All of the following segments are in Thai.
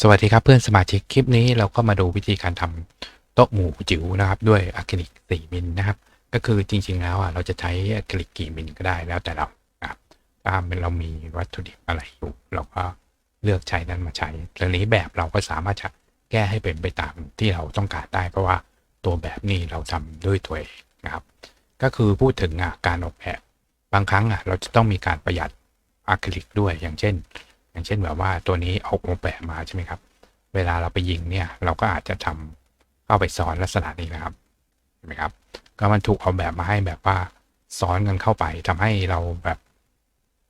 สวัสดีครับเพื่อนสมาชิกคลิปนี้เราก็มาดูวิธีการทำโต๊ะหมู่จิ๋วนะครับ ด้วยอะคริลิก 4 มิลนะครับ ก็คือจริงๆแล้วอะเราจะใช้อะคริลิกกี่มิลก็ได้แล้วแต่เราครับถ้าเรามีวัตถุดิบอะไรอยู่เราก็เลือกใช้นั้นมาใช้ทีนี้แบบเราก็สามารถจะแก้ให้เป็นไปตามที่เราต้องการได้ เพราะว่าตัวแบบนี้เราทำด้วยตัวเองนะครับ ก็คือพูดถึงอะการออกแบบบางครั้งอะเราจะต้องมีการประหยัดอะคริลิกด้วยอย่างเช่น อย่างเช่นแบบว่าตัวนี้เอาออแบบมาใช่ไหมครับ เวลาเราไปยิงเนี่ยเราก็อาจจะทำเข้าไปซ้อนลักษณะนี้นะครับเห็นไหมครับ ก็มันถูกเอาแบบมาให้แบบว่าซ้อนกันเข้าไปทำให้เราแบบ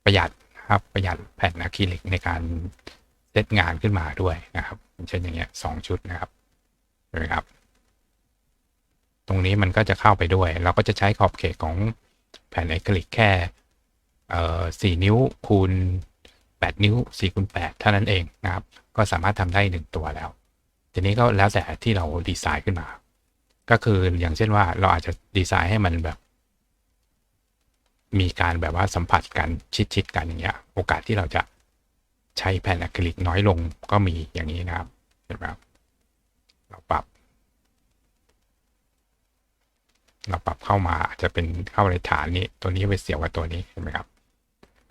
ประหยัดนะครับประหยัดแผ่นอะคริลิกในการเซตงานขึ้นมาด้วยนะครับเช่นอย่างเงี้ยสองชุดนะครับเห็นไหมครับ ตรงนี้มันก็จะเข้าไปด้วย เราก็จะใช้ขอบเขตของแผ่นอะคริลิกแค่สี่นิ้วคูณ 8 นิ้ว4คูณ8เท่านั้นเองนะครับ ก็สามารถทำได้ 1 ตัวแล้ว ทีนี้ก็แล้วแต่ที่เราดีไซน์ขึ้นมา ก็คืออย่างเช่นว่าเราอาจจะดีไซน์ให้มันแบบ มีการแบบว่าสัมผัสกันชิดๆกันอย่างเงี้ย โอกาสที่เราจะใช้แผ่นอะคริลิกน้อยลงก็มีอย่างนี้นะครับเห็นไหมครับเราปรับ เราปรับเข้ามาอาจจะเป็นเข้าในฐานนี้ ตัวนี้ไปเสียบกับตัวนี้เห็นไหมครับ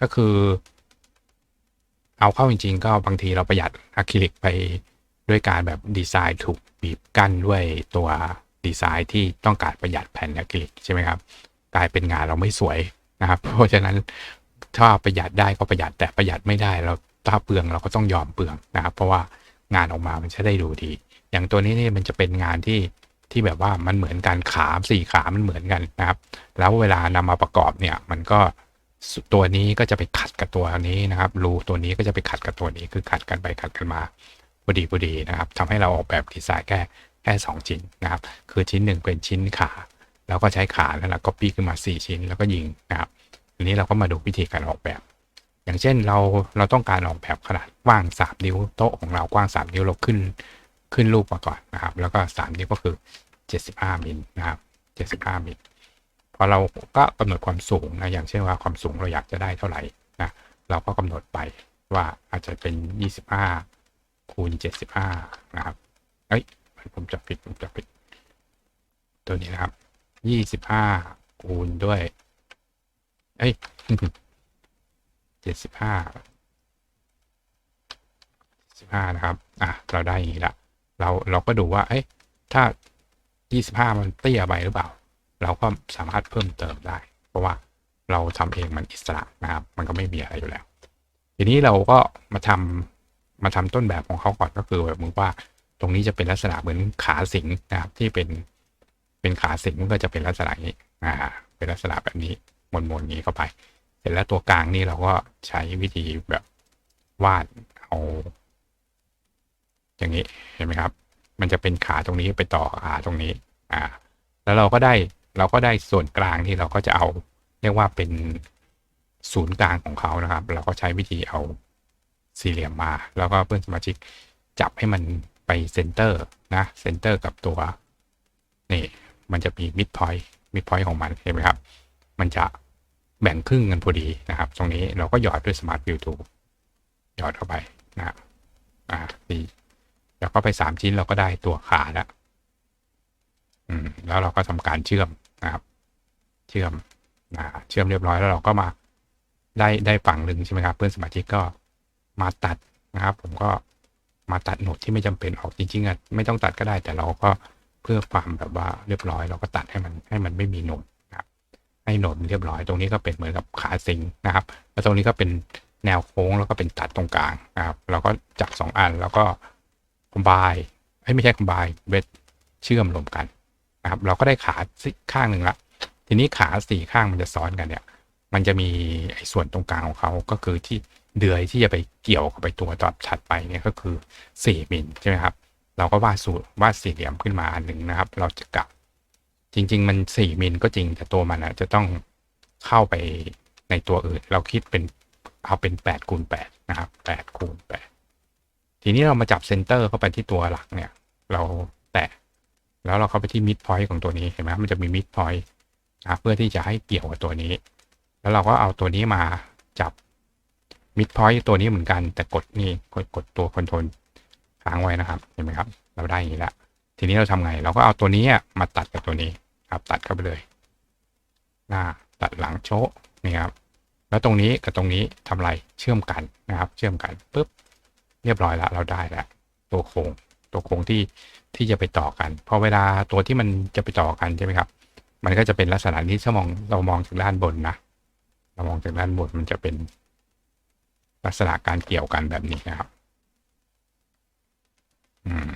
ก็คือ เอาเข้าจริง ๆ ก็บางทีเราประหยัดอะคริลิกไปด้วยการแบบดีไซน์ถูกบีบกั้นด้วยตัวดีไซน์ที่ต้องการประหยัดแผ่นอะคริลิกใช่ไหมครับ กลายเป็นงานเราไม่สวยนะครับ เพราะฉะนั้นถ้าประหยัดได้ก็ประหยัดแต่ประหยัดไม่ได้เราถ้าเปลืองเราก็ต้องยอมเปลืองนะครับ เพราะว่างานออกมามันจะได้ดูดี อย่างตัวนี้นี่มันจะเป็นงานที่ที่แบบว่ามันเหมือนกันขาสี่ขามันเหมือนกันนะครับ แล้วเวลานำมาประกอบเนี่ยมันก็ ตัวนี้ก็จะไปขัดกับตัวนี้นะครับรูตัวนี้ก็จะไปขัดกับตัวนี้คือขัดกันไปขัดกันมาพอดีพอดีนะครับทำให้เราออกแบบดีไซน์แค่แค่สองชิ้นนะครับ คือชิ้นหนึ่งเป็นชิ้นขา แล้วก็ใช้ขาแล้วเราก็ปีขึ้นมา 4 ชิ้นแล้วก็ยิงนะครับทีนี้เราก็มาดูวิธีการออกแบบ อย่างเช่นเราเราต้องการออกแบบขนาดกว้าง 3 นิ้วโต๊ะของเรากว้าง 3 นิ้วเราขึ้นขึ้นรูปมาก่อนนะครับ แล้วก็ 3 นิ้วก็คือ 75มิลนะครับ75มิล อเราก็กำหนดความสูงนะอย่างเช่นว่าความสูงเราอยากจะได้เท่าไหร่นะเราก็กำหนดไปว่าอาจจะเป็น 25 คูณ 75 นะครับ เอ้ยผมจะผิดผมจะผิด ตัวนี้นะครับ 25 คูณด้วย เอ้ย 75 15นะครับ อะ เราได้อย่างนี้ละ เรา เราก็ดูว่า เอ้ยถ้า 25 มันเตี้ยไปหรือเปล่า เราก็สามารถเพิ่มเติมได้ เพราะว่าเราทำเองมันอิสระนะครับ มันก็ไม่มีอะไรอยู่แล้ว ทีนี้เราก็มาทำมาทำต้นแบบของเขาก่อนก็คือแบบมึงว่าตรงนี้จะเป็นลักษณะเหมือนขาสิงนะครับ ที่เป็นเป็นขาสิงมันก็จะเป็นลักษณะนี้อ่าเป็นลักษณะแบบนี้มนๆนี้เข้าไป เสร็จแล้วตัวกลางนี่เราก็ใช้วิธีแบบวาดเอาอย่างนี้เห็นไหมครับ มันจะเป็นขาตรงนี้ไปต่อขาตรงนี้ อ่า แล้วเราก็ได้ เราก็ได้ส่วนกลางที่เราก็จะเอาเรียกว่าเป็นศูนย์กลางของเขานะครับ เราก็ใช้วิธีเอาสี่เหลี่ยมมา แล้วก็เพื่อนสมาชิกจับให้มันไปเซนเตอร์นะเซนเตอร์กับตัวนี่มันจะมีมิดพอยต์มิดพอยต์ของมันเห็นไหมครับ มันจะแบ่งครึ่งกันพอดีนะครับ ตรงนี้เราก็หยอดด้วยสมาร์ทวิวทูหยอดเข้าไปนะครับอ่าดีแล้วก็ไปสามชิ้นเราก็ได้ตัวขาแล้วอืมแล้วเราก็ทำการเชื่อม นะครับ เชื่อมนะเชื่อมเรียบร้อยแล้วเราก็มาได้ได้ฝั่งหนึ่งใช่ไหมครับ เพื่อนสมาชิกก็มาตัดนะครับ ผมก็มาตัดโหนดที่ไม่จำเป็นออกจริงๆอะไม่ต้องตัดก็ได้แต่เราก็เพื่อความแบบว่าเรียบร้อย เราก็ตัดให้มันให้มันไม่มีโหนดนะครับ ให้โหนดเรียบร้อยตรงนี้ก็เป็นเหมือนกับขาซิงนะครับ แล้วตรงนี้ก็เป็นแนวโค้งแล้วก็เป็นตัดตรงกลางนะครับ เราก็จับสองอันแล้วก็คอมไบไม่ใช่คอมไบเวทเชื่อมรวมกัน นะครับ เราก็ได้ขาข้างหนึ่งละ ทีนี้ขาสี่ข้างมันจะซ้อนกันเนี่ย มันจะมีไอ้ส่วนตรงกลางของเขาก็คือที่เดือยที่จะไปเกี่ยวกับไปตัวต่อถัดไปเนี่ยก็คือสี่มิลใช่ไหมครับ เราก็วาดสูตรวาดสี่เหลี่ยมขึ้นมาอันหนึ่งนะครับ เราจะกลับจริง ๆ มันสี่มิลก็จริงแต่ตัวมันจะต้องเข้าไปในตัวอื่น เราคิดเป็นเอาเป็นแปดคูณแปดนะครับแปดคูณแปดทีนี้เรามาจับเซนเตอร์เข้าไปที่ตัวหลักเนี่ย เราแตะ แล้วเราเข้าไปที่มิดพอยต์ของตัวนี้เห็นไหมมันจะมีมิดพอยต์นะเพื่อที่จะให้เกี่ยวกับตัวนี้ แล้วเราก็เอาตัวนี้มาจับมิดพอยต์ตัวนี้เหมือนกัน แต่กดนี่กดกดตัวคอนโทรลค้างไว้นะครับเห็นไหมครับ เราได้อย่างนี้แล้วทีนี้เราทำไง เราก็เอาตัวนี้มาตัดกับตัวนี้ครับ ตัดเข้าไปเลยหน้าตัดหลังโชะนี่ครับแล้วตรงนี้กับตรงนี้ทำไรเชื่อมกันนะครับ เชื่อมกันปุ๊บเรียบร้อยแล้วเราได้แล้วตัวโครง ตัวโครงที่ที่จะไปต่อกันพอเวลาตัวที่มันจะไปต่อกันใช่ไหมครับ มันก็จะเป็นลักษณะนี้ถ้ามองเรามองจากด้านบนนะเรามองจากด้านบนมันจะเป็นลักษณะการเกี่ยวกันแบบนี้นะครับ อืม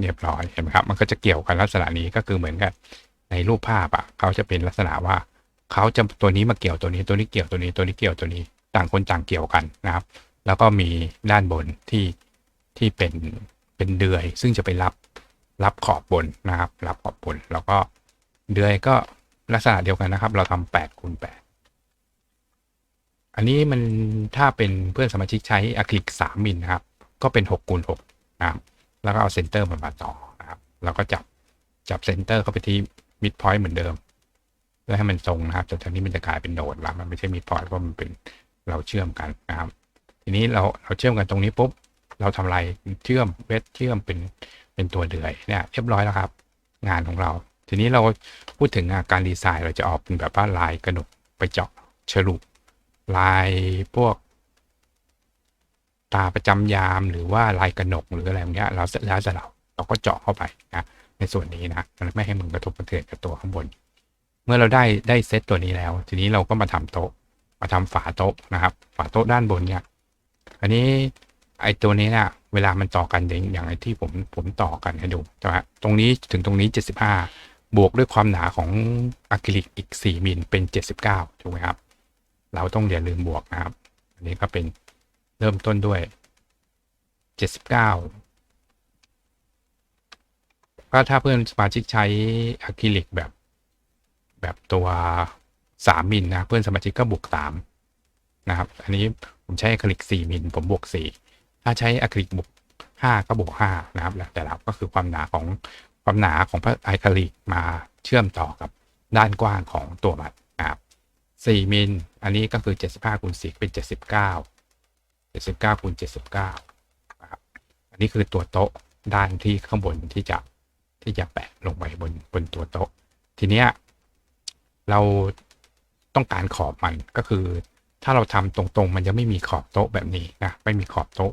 เรียบร้อยเห็นไหมครับ มันก็จะเกี่ยวกันลักษณะนี้ก็คือเหมือนกับในรูปภาพอะ เขาจะเป็นลักษณะว่า เขาจะตัวนี้มาเกี่ยวตัวนี้ ตัวนี้เกี่ยวตัวนี้ ตัวนี้เกี่ยวตัวนี้ ต่างคนต่างเกี่ยวกันนะครับ แล้วก็มีด้านบนที่ที่เป็นเป็นเดือย ซึ่งจะไปรับรับขอบบนนะครับ รับขอบบน แล้วก็เดือยก็ลักษณะเดียวกันนะครับ เราทำแปดคูณแปดอันนี้มันถ้าเป็นเพื่อนสมาชิกใช้อะคริลิกสามมิลนะครับ ก็เป็นหกคูณหกนะครับแล้วก็เอาเซนเตอร์มันมาต่อนะครับแล้วก็จับจับเซนเตอร์เข้าไปที่มิดพอยต์เหมือนเดิม เพื่อให้มันตรงนะครับจนตอนนี้มันจะกลายเป็นโดดแล้วมันไม่ใช่มิดพอยต์เพราะมันเป็น เราเชื่อมกันนะครับ ทีนี้เราเราเชื่อมกันตรงนี้ปุ๊บเราทำอะไรเชื่อมเวทเชื่อมเป็นเป็นตัวเดือยเนี่ยเรียบร้อยแล้วครับ งานของเรา ทีนี้เราพูดถึงการดีไซน์เราจะออกเป็นแบบว่าลายกระหนกไปเจาะฉลุลายพวก ตาประจำยามหรือว่าลายกระหนกหรืออะไรอย่างเงี้ยเราเสร็จแล้วจะเราเราก็เจาะเข้าไปนะในส่วนนี้นะมันไม่ให้มันกระทบกระเทือนกับตัวข้างบน เมื่อเราได้ได้เซตตัวนี้แล้ว ทีนี้เราก็มาทำโต๊ะ มาทำฝาโต๊ะนะครับ ฝาโต๊ะด้านบนเนี่ย อันนี้ไอ้ตัวนี้เนี่ยเวลามันต่อกันอย่างอย่างไอ้ที่ผมผมต่อกันให้ดูใช่ไหมตรงนี้ถึงตรงนี้ 75 บวกด้วยความหนาของอะคริลิกอีก 4มิลเป็น 79ถูกไหมครับ เราต้องอย่าลืมบวกนะครับ อันนี้ก็เป็นเริ่มต้นด้วย 79ก็ถ้าเพื่อนสมาชิกใช้อะคริลิกแบบ แบบตัว 3มิลนะเพื่อนสมาชิกก็บวก3นะครับอันนี้ผมใช้อะคริลิก4มิลผมบวก 4 ถ้าใช้อะคริลิกบวก5ก็บวก5นะครับแล้วแต่เราก็คือความหนาของความหนาของอะคริลิกมาเชื่อมต่อกับด้านกว้างของตัวบัตรนะครับ4มิลอันนี้ก็คือ 75คูณ4เป็น 79 79คูณ79นะครับอันนี้คือตัวโต๊ะด้านที่ข้างบนที่จะที่จะแปะลงไปบนบนตัวโต๊ะ ทีเนี้ยเรา ต้องการขอบมันก็คือ ถ้าเราทำตรงๆ มันจะไม่มีขอบโต๊ะแบบนี้นะไม่มีขอบโต๊ะ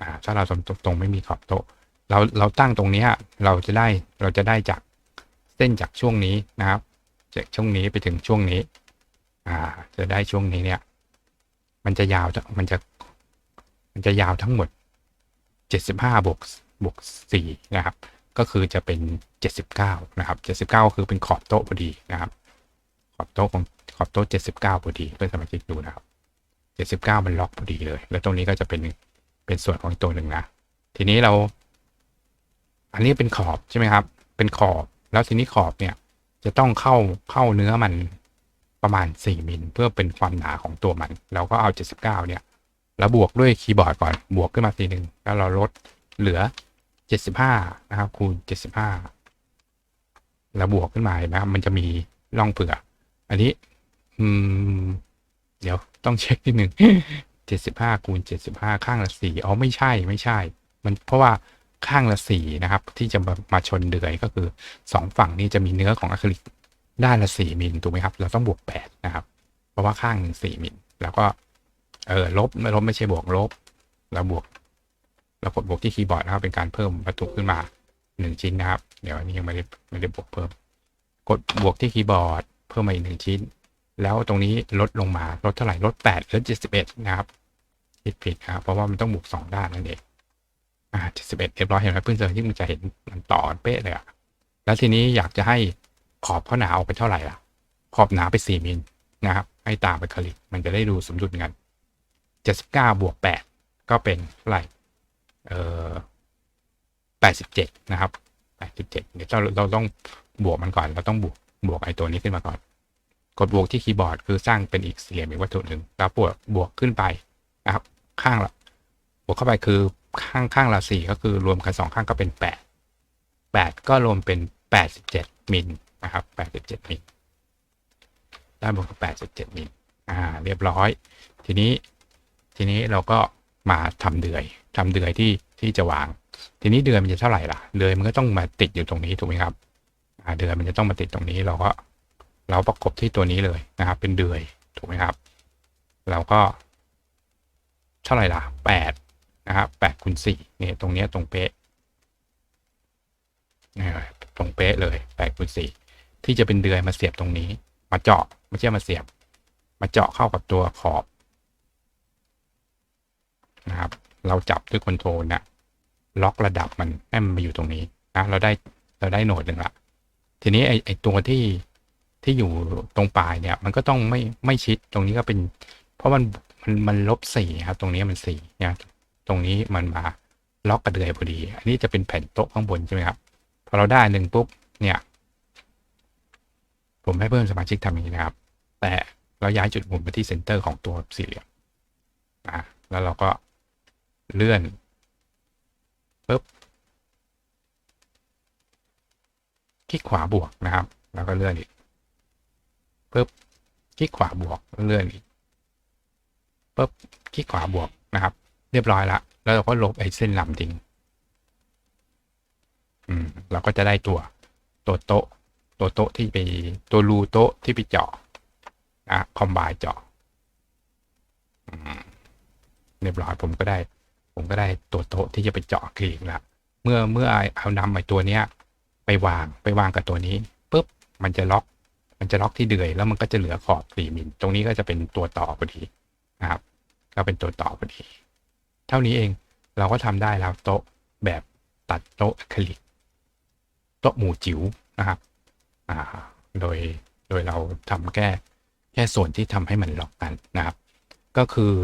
อ่าถ้าเราทำตรงๆไม่มีขอบโต๊ะ เราเราตั้งตรงนี้เราจะได้เราจะได้จากเส้นจากช่วงนี้นะครับจากช่วงนี้ไปถึงช่วงนี้อ่าจะได้ช่วงนี้เนี่ย มันจะยาวมันจะ มันจะยาวทั้งหมด 75บวกบวก4นะครับ ก็คือจะเป็น 79 นะครับ 79 ก็คือเป็นขอบโต๊ะพอดีนะครับ ขอบโต๊ะของ ขอบโต๊ะ79พอดีเพื่อนสมาชิกดูนะครับ 79 มันล็อกพอดีเลย แล้วตรงนี้ก็จะเป็นเป็นส่วนของตัวหนึ่งนะ ทีนี้เรา อันนี้เป็นขอบใช่ไหมครับ เป็นขอบ แล้วทีนี้ขอบเนี่ย จะต้องเข้าเข้าเนื้อมันประมาณ 4มิลเพื่อเป็นความหนาของตัวมัน เราก็เอา 79 เนี่ย แล้วบวกด้วยคีย์บอร์ดก่อน บวกขึ้นมาทีหนึ่งแล้วเราลดเหลือ 75 นะครับ คูณ 75 แล้วบวกขึ้นมาเห็นไหมครับ มันจะมีร่องเผื่อ อันนี้ อืม เดี๋ยวต้องเช็คนิดหนึ่ง75คูณ75ข้างละ4อ๋อไม่ใช่ไม่ใช่ มันเพราะว่าข้างละ4นะครับ ที่จะมามาชนเดือยก็คือ2ฝั่งนี้จะมีเนื้อของอะคริลิกด้านละสี่มิลถูกไหมครับ เราต้องบวกแปดนะครับ เพราะว่าข้างหนึ่งสี่มิลแล้วก็ เออลบไม่ลบไม่ใช่บวกลบแล้วบวกเรากดบวกที่คีย์บอร์ดนะครับ เป็นการเพิ่มวัตถุขึ้นมาหนึ่งชิ้นนะครับ เดี๋ยวอันนี้ยังไม่ได้ไม่ได้บวกเพิ่ม กดบวกที่คีย์บอร์ด เพิ่มมาอีกหนึ่งชิ้น แล้วตรงนี้ลดลงมาลดเท่าไหร่ลดแปดเหลือเจ็ดสิบเอ็ดนะครับผิดผิดครับเพราะว่ามันต้องบวกสองด้านนั่นเองอ่าเจ็ดสิบเอ็ดเรียบร้อยเห็นไหมเพื่อนๆที่มันจะเห็นมันต่อเป๊ะเลยอะแล้วทีนี้อยากจะให้ขอบเขาหนาออกไปเท่าไหร่ล่ะ ขอบหนาไปสี่มิลนะครับ ให้ตามไปคลิกมันจะได้ดูสมดุลกันเจ็ดสิบเก้าบวกแปดก็เป็นเท่าไหร่เอ่อแปดสิบเจ็ดนะครับแปดสิบเจ็ดเดี๋ยวเราเราต้องบวกมันก่อน เราต้องบวกบวกไอ้ตัวนี้ขึ้นมาก่อน กดบวกที่คีย์บอร์ดคือสร้างเป็นอีกสี่เหลี่ยมอีกวัตถุหนึ่งแล้วบวกบวกขึ้นไปนะครับ ข้างละบวกเข้าไปคือข้างข้างละสี่ก็คือรวมกันสองข้างก็เป็นแปดแปดก็รวมเป็นแปดสิบเจ็ดมิลนะครับ87มิลด้านบนก็87มิลอ่า เรียบร้อย ทีนี้ทีนี้เราก็มาทำเดือยทำเดือยที่ที่จะวาง ทีนี้เดือยมันจะเท่าไหร่ล่ะ เดือยมันก็ต้องมาติดอยู่ตรงนี้ถูกไหมครับอ่าเดือยมันจะต้องมาติดตรงนี้เราก็ เราประกบที่ตัวนี้เลยนะครับ เป็นเดือยถูกไหมครับ เราก็เท่าไหร่ล่ะแปดนะครับแปดคูณสี่เนี่ยตรงเนี้ยตรงเป๊ะนี่ตรงเป๊ะเลยแปดคูณสี่ที่จะเป็นเดือยมาเสียบตรงนี้ มาเจาะไม่ใช่มาเสียบ มาเจาะเข้ากับตัวขอบนะครับ เราจับด้วยคอนโทรลนะล็อกระดับมันให้มันมาอยู่ตรงนี้นะเราได้เราได้โหนดหนึ่งละทีนี้ไอไอตัวที่ ที่อยู่ตรงปลายเนี่ย มันก็ต้องไม่ไม่ชิดตรงนี้ก็เป็น เพราะมันมันมันลบสี่ครับ ตรงนี้มันสี่เนะตรงนี้มันมาล็อกกระเดือยพอดี อันนี้จะเป็นแผ่นโต๊ะข้างบนใช่ไหมครับพอเราได้หนึ่งปุ๊บเนี่ย ผมให้เพิ่มสมาชิกทำอย่างนี้นะครับ แต่เราย้ายจุดหมุนไปที่เซนเตอร์ของตัวสี่เหลี่ยมนะแล้วเราก็เลื่อนปุ๊บคลิกขวาบวกนะครับ แล้วก็เลื่อนอีก ปุ๊บคลิกขวาบวกเลื่อนอีกปุ๊บคลิกขวาบวกนะครับ เรียบร้อยละแล้วเราก็ลบไอ้เส้นลำทิ้งอืมเราก็จะได้ตัวตัวโต๊ะตัวโต๊ะที่ไปตัวรูโต๊ะที่ไปเจาะนะคอมบายเจาะเรียบร้อยผมก็ได้ ผมก็ได้ตัวโต๊ะที่จะไปเจาะคลิกละเมื่อเมื่อเอานำไอ้ตัวเนี้ย ไปวางไปวางกับตัวนี้ปุ๊บมันจะล็อก มันจะล็อกที่เดือย แล้วมันก็จะเหลือขอบสี่มิลตรงนี้ก็จะเป็นตัวต่อพอดีนะครับ ก็เป็นตัวต่อพอดี เท่านี้เองเราก็ทำได้แล้วโต๊ะแบบตัดโต๊ะอะคริลิกโต๊ะหมู่จิ๋วนะครับอ่าโดยโดยเราทำแค่แค่ส่วนที่ทำให้มันล็อกกันนะครับ ก็คือ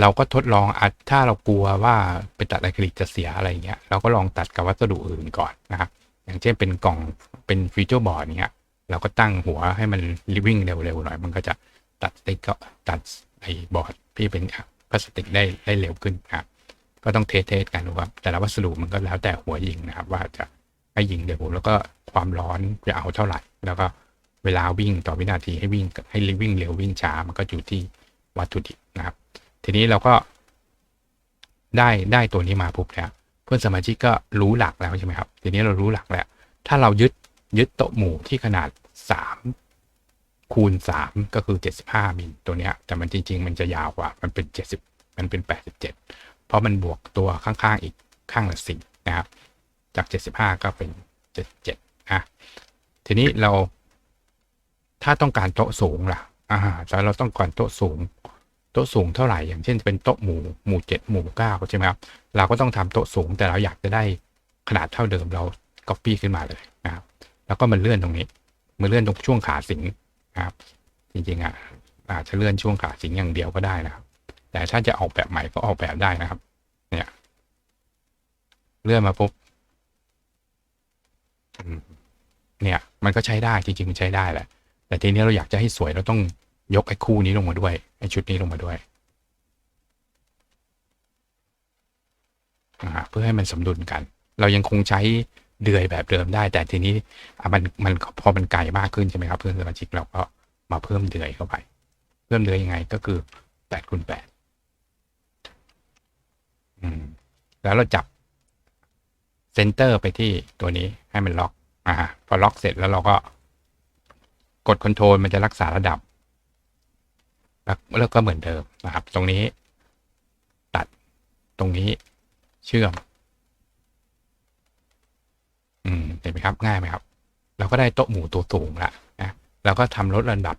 เราก็ทดลองอะถ้าเรากลัวว่าไปตัดอะคริลิกจะเสียอะไรเงี้ยเราก็ลองตัดกับวัสดุอื่นก่อนนะครับ อย่างเช่นเป็นกล่องเป็นฟีเจอร์บอร์ดเนี้ย เราก็ตั้งหัวให้มันวิ่งเร็วๆหน่อย มันก็จะตัดได้ก็ตัดไอ้บอร์ดที่เป็นพลาสติกได้ได้เร็วขึ้นครับ ก็ต้องเทสเทสกันดูว่าแต่ละวัสดุมันก็แล้วแต่หัวยิงนะครับ ว่าจะให้ยิงเร็วแล้วก็ความร้อนจะเอาเท่าไหร่ แล้วก็เวลาวิ่งต่อวินาทีให้วิ่งให้วิ่งเร็ววิ่งช้ามันก็อยู่ที่วัตถุดิบนะครับ ทีนี้เราก็ ได้ได้ตัวนี้มาปุ๊บเนี่ยเพื่อนสมาชิกก็รู้หลักแล้วใช่ไหมครับ ทีนี้เรารู้หลักแล้ว ถ้าเรายึดยึดโต๊ะหมู่ที่ขนาด สามคูณสามก็คือเจ็ดสิบห้ามิลตัวเนี้ย แต่มันจริง ๆ มันจะยาวกว่า มันเป็นเจ็ดสิบมันเป็นแปดสิบเจ็ดเพราะมันบวกตัวข้างๆ อีกข้างละสี่นะครับ จากเจ็ดสิบห้าก็เป็นเจ็ดเจ็ดอะทีนี้เรา ถ้าต้องการโต๊ะสูงล่ะอ่าแต่เราต้องการโต๊ะสูง โต๊ะสูงเท่าไหร่ อย่างเช่นเป็นโต๊ะหมู่หมู่เจ็ดหมู่เก้าใช่ไหมครับ เราก็ต้องทำโต๊ะสูง แต่เราอยากจะได้ขนาดเท่าเดิมเราก็ปี้ขึ้นมาเลยนะครับ แล้วก็มันเลื่อนตรงนี้ มันเลื่อนตรงช่วงขาสิงครับ จริงๆอะอาจจะเลื่อนช่วงขาสิงอย่างเดียวก็ได้นะครับ แต่ถ้าจะออกแบบใหม่ก็ออกแบบได้นะครับ เนี่ย เลื่อนมาปุ๊บเนี่ย มันก็ใช้ได้จริงๆมันใช้ได้แหละ แต่ทีนี้เราอยากจะให้สวยเราต้องยกไอ้คู่นี้ลงมาด้วยไอ้ชุดนี้ลงมาด้วยเพื่อให้มันสมดุลกัน เรายังคงใช้ เดือยแบบเดิมได้ แต่ทีนี้มันมันพอมันไกลมากขึ้นใช่ไหมครับ เพื่อนสมาชิกเราก็มาเพิ่มเดือยเข้าไป เพิ่มเดือยยังไงก็คือแปดคูณแปดอืมแล้วเราจับเซนเตอร์ไปที่ตัวนี้ให้มันล็อกอ่าพอล็อกเสร็จแล้วเราก็ กดคอนโทรลมันจะรักษาระดับ แล้วก็เหมือนเดิมนะครับ ตรงนี้ ตัดตรงนี้เชื่อม อืมเห็นไหมครับง่ายไหมครับ เราก็ได้โต๊ะหมู่ตัวสูงละนะเราก็ทำลดระดับ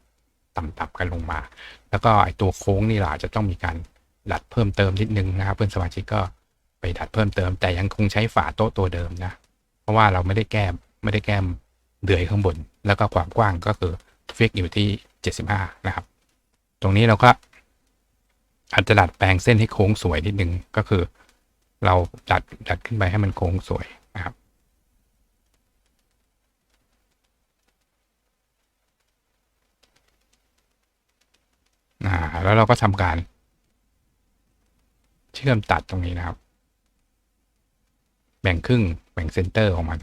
ต่ำๆกันลงมา แล้วก็ไอตัวโค้งนี่เราอาจะต้องมีการดัดเพิ่มเติมนิดนึงนะครับ เพื่อนสมาชิกก็ไปดัดเพิ่มเติม แต่ยังคงใช้ฝาโต๊ะตัวเดิมนะ เพราะว่าเราไม่ได้แก้มไม่ได้แก้มเดือยข้างบน แล้วก็ความกว้างก็คือฟิกอยู่ที่เจ็ดสิบห้านะครับ ตรงนี้เราก็อาจจะดัดแปลงเส้นให้โค้งสวยนิดนึงก็คือ เราดัดดัดขึ้นไปให้มันโค้งสวยนะครับ อ่าแล้วเราก็ทำการ เชื่อมตัดตรงนี้นะครับ แบ่งครึ่งแบ่งเซนเตอร์ของมัน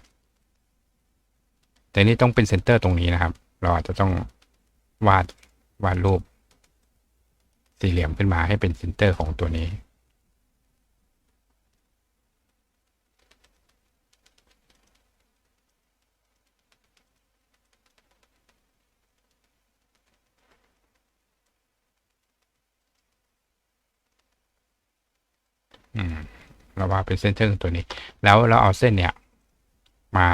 แต่นี่ต้องเป็นเซนเตอร์ตรงนี้นะครับ เราอาจจะต้องวาดวาดรูปสี่เหลี่ยมขึ้นมาให้เป็นเซนเตอร์ของตัวนี้ อืม เราว่าเป็นเส้นเชิงตัวนี้ แล้วเราเอาเส้นเนี่ยมา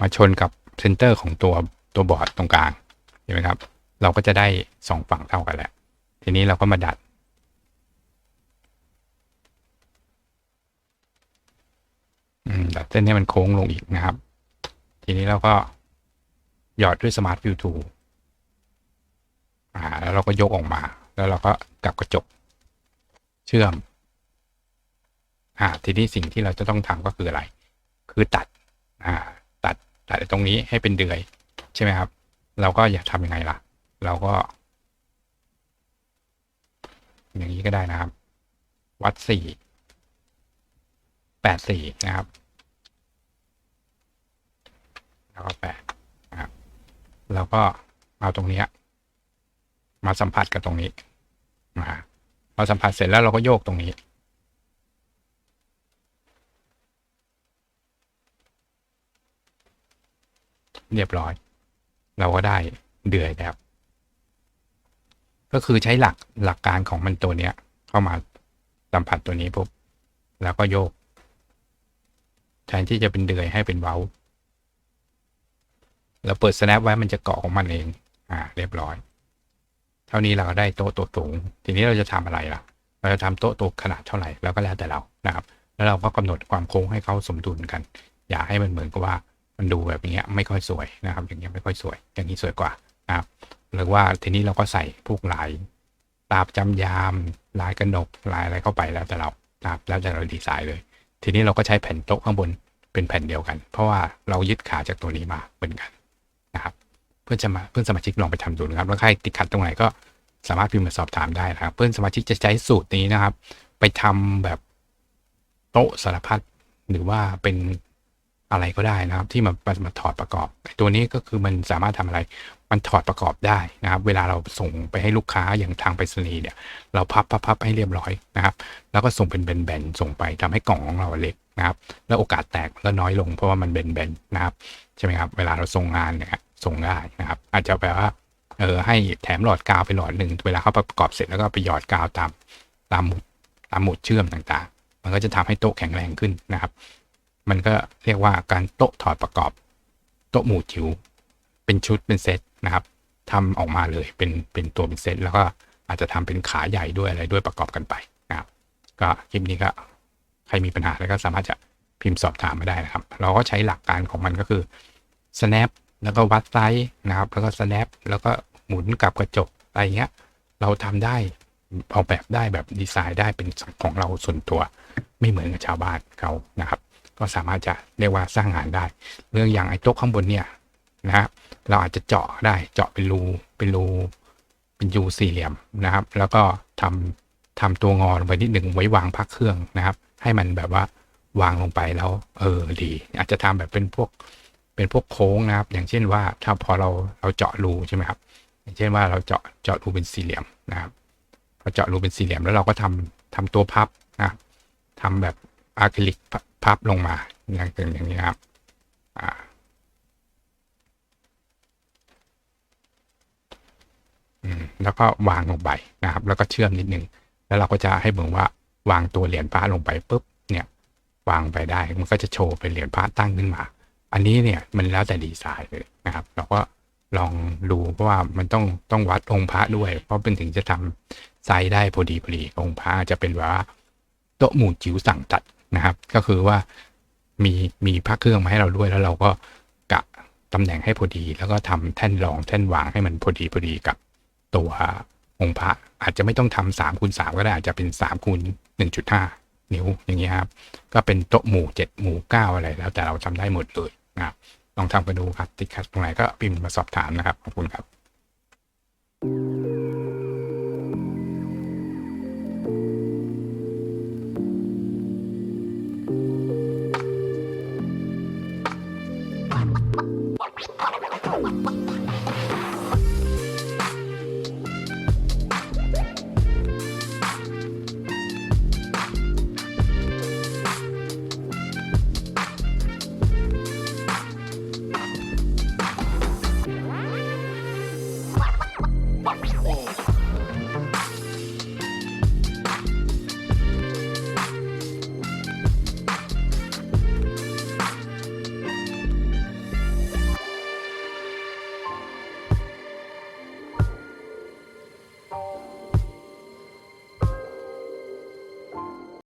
มาชนกับเซนเตอร์ของตัวตัวบอร์ดตรงกลางเห็นไหมครับ เราก็จะได้สองฝั่งเท่ากันแหละทีนี้เราก็มาดัดอืมดัดเส้นให้มันโค้งลงอีกนะครับ ทีนี้เราก็หยอดด้วยสมาร์ทฟิวทูอ่าแล้วเราก็ยกออกมา แล้วเราก็กลับกระจก เชื่อม อ่าทีนี้สิ่งที่เราจะต้องทำก็คืออะไร คือตัดอ่าตัดตัดตรงนี้ให้เป็นเดือย ใช่ไหมครับ เราก็อยากทำยังไงล่ะ เราก็ อย่างนี้ก็ได้นะครับ วัดสี่แปดสี่นะครับ แล้วก็แปดนะครับแล้วก็เอาตรงเนี้ยมาสัมผัสกับตรงนี้มาพอสัมผัสเสร็จแล้วเราก็โยกตรงนี้ เรียบร้อย เราก็ได้เดือยแล้ว ก็คือใช้หลักหลักการของมันตัวเนี้ย เข้ามาสัมผัสตัวนี้ปุ๊บแล้วก็โยก แทนที่จะเป็นเดือยให้เป็นเว้าเราเปิด snap ไว้มันจะเกาะของมันเอง อ่า เรียบร้อย เท่านี้เราก็ได้โต๊ะตัวสูง ทีนี้เราจะทำอะไรล่ะ เราจะทำโต๊ะตัวขนาดเท่าไหร่ แล้วก็แล้วแต่เรา นะครับ แล้วเราก็กำหนดความโค้งให้เขาสมดุลกัน อย่าให้มันเหมือนกับว่า มันดูแบบนี้ไม่ค่อยสวยนะครับ อย่างเงี้ไม่ค่อยสวย อย่างนี้สวยกว่านะครับหรือว่าทีนี้เราก็ใส่พวกลายตาบจำยามลายกระหนกลายอะไรเข้าไปแล้วแต่เรานะครับแล้วแต่เราดีไซน์เลย ทีนี้เราก็ใช้แผ่นโต๊ะข้างบนเป็นแผ่นเดียวกัน เพราะว่าเรายึดขาจากตัวนี้มาเหมือนกันนะครับเพื่อนสมาเพื่อนสมาชิกลองไปทำดูนะครับแล้วใครติดขัดตรงไหนก็สามารถพิมพ์มาสอบถามได้นะครับ เพื่อนสมาชิกจะใช้สูตรนี้นะครับ ไปทำแบบโต๊ะสารพัดหรือว่าเป็น อะไรก็ได้นะครับ ที่มามามาถอดประกอบ ตัวนี้ก็คือมันสามารถทำอะไร มันถอดประกอบได้นะครับ เวลาเราส่งไปให้ลูกค้าอย่างทางไปรษณีย์เนี่ย เราพับพับพับให้เรียบร้อยนะครับ แล้วก็ส่งเป็นแบนๆส่งไปทำให้กล่องของเราเล็กนะครับ แล้วโอกาสแตกก็น้อยลงเพราะว่ามันแบนๆนะครับใช่ไหมครับ เวลาเราส่งงานเนี่ยส่งได้นะครับ อาจจะแปลว่าเออให้แถมหลอดกาวไปหลอดหนึ่งเวลาเขาประกอบเสร็จแล้วก็ไปหยอดกาวตามตามหมุดตามหมุดเชื่อมต่างๆ มันก็จะทำให้โต๊ะแข็งแรงขึ้นนะครับ มันก็เรียกว่าการโต๊ะถอดประกอบ โต๊ะหมู่จิ๋วเป็นชุดเป็นเซตนะครับทำออกมาเลยเป็นเป็นตัวเป็นเซตแล้วก็อาจจะทำเป็นขาใหญ่ด้วยอะไรด้วยประกอบกันไปนะครับ ก็คลิปนี้ก็ใครมีปัญหาแล้วก็สามารถจะพิมพ์สอบถามมาได้นะครับ เราก็ใช้หลักการของมันก็คือ snap แล้วก็วัดไซส์นะครับ แล้วก็ snap แล้วก็หมุนกลับกระจกอะไรเงี้ย เราทำได้ออกแบบได้แบบดีไซน์ได้เป็นของเราส่วนตัวไม่เหมือนกับชาวบ้านเขานะครับ ก็สามารถจะเรียกว่าสร้างงานได้ เรื่องอย่างไอ้โต๊ะข้างบนเนี่ยนะฮะเราอาจจะเจาะได้เจาะเป็นรูเป็นรูเป็นรูสี่เหลี่ยมนะครับ แล้วก็ทำทำตัวงอลงไปนิดหนึ่งไว้วางพักเครื่องนะครับ ให้มันแบบว่าวางลงไปแล้ว เออดี อาจจะทำแบบเป็นพวกเป็นพวกโค้งนะครับ อย่างเช่นว่าถ้าพอเราเราเจาะรูใช่ไหมครับอย่างเช่นว่าเราเจาะเจาะรูเป็นสี่เหลี่ยมนะครับพอเจาะรูเป็นสี่เหลี่ยมแล้วเราก็ทำทำตัวพับนะครับทำแบบอะคริลิก พับลงมาอย่างเป็นอย่างนี้ครับอ่าอืมแล้วก็วางลงไปนะครับ แล้วก็เชื่อมนิดนึง แล้วเราก็จะให้เหมือนว่าวางตัวเหรียญพระลงไปปุ๊บเนี่ยวางไปได้มันก็จะโชว์เป็นเหรียญพระตั้งขึ้นมา อันนี้เนี่ยมันแล้วแต่ดีไซน์เลยนะครับ เราก็ลองดูเพราะว่ามันต้องต้องวัดองค์พระด้วย เพราะเป็นถึงจะทำไซส์ได้พอดีพอดีองค์พระจะเป็นว่าโต๊ะหมู่จิ๋วสั่งตัด นะครับ ก็คือว่ามีมีพระเครื่องมาให้เราด้วยแล้วเราก็กะตำแหน่งให้พอดี แล้วก็ทำแท่นรองแท่นวางให้มันพอดีพอดีกับตัวองค์พระอาจจะไม่ต้องทำสามคูณสามก็ได้อาจจะเป็นสามคูณหนึ่งจุดห้านิ้วอย่างเงี้ยครับ ก็เป็นโต๊ะหมู่เจ็ดหมู่เก้าอะไรแล้วแต่เราทำได้หมดเลยนะครับลองทำกันดูครับติดขัดตรงไหนก็พิมพ์มาสอบถามนะครับขอบคุณครับ